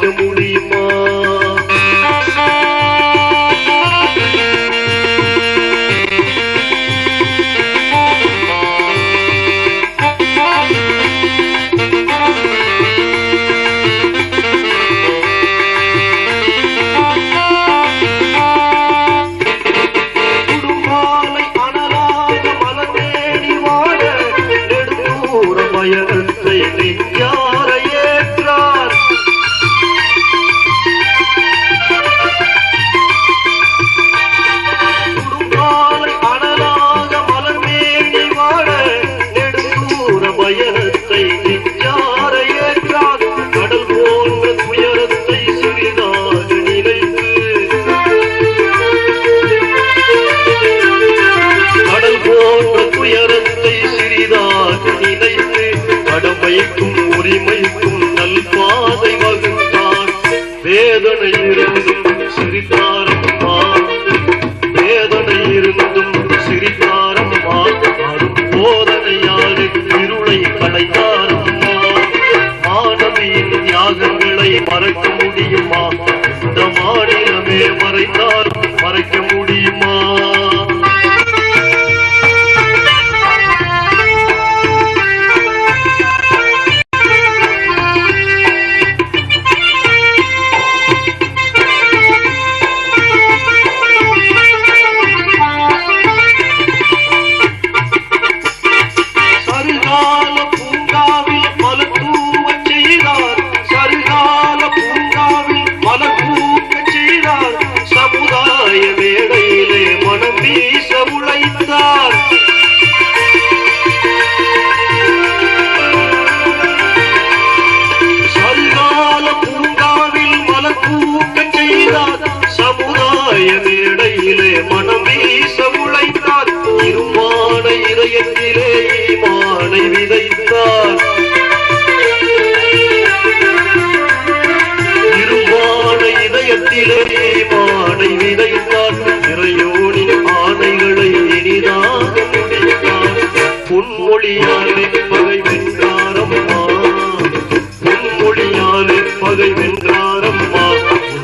Vamos. வேதனை இருந்தும் சிரித்தாரம்மா வேதனை இருந்தும் சிரித்தாரம்மா அரும் போதனையாலே இருளை களைத்தாரம்மா மறக்க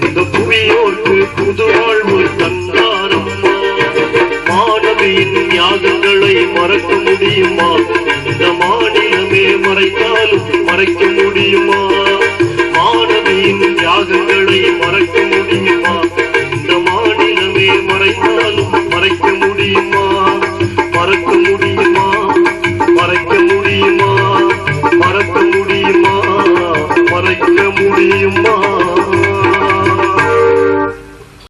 இந்த புவியோர்க்கு புது வாழ்வு தந்தாரம்மா. மாணவியின் தியாகங்களை மறக்க முடியுமா? இந்த மாநிலமே மறைத்தாலும் மறைக்க முடியுமா?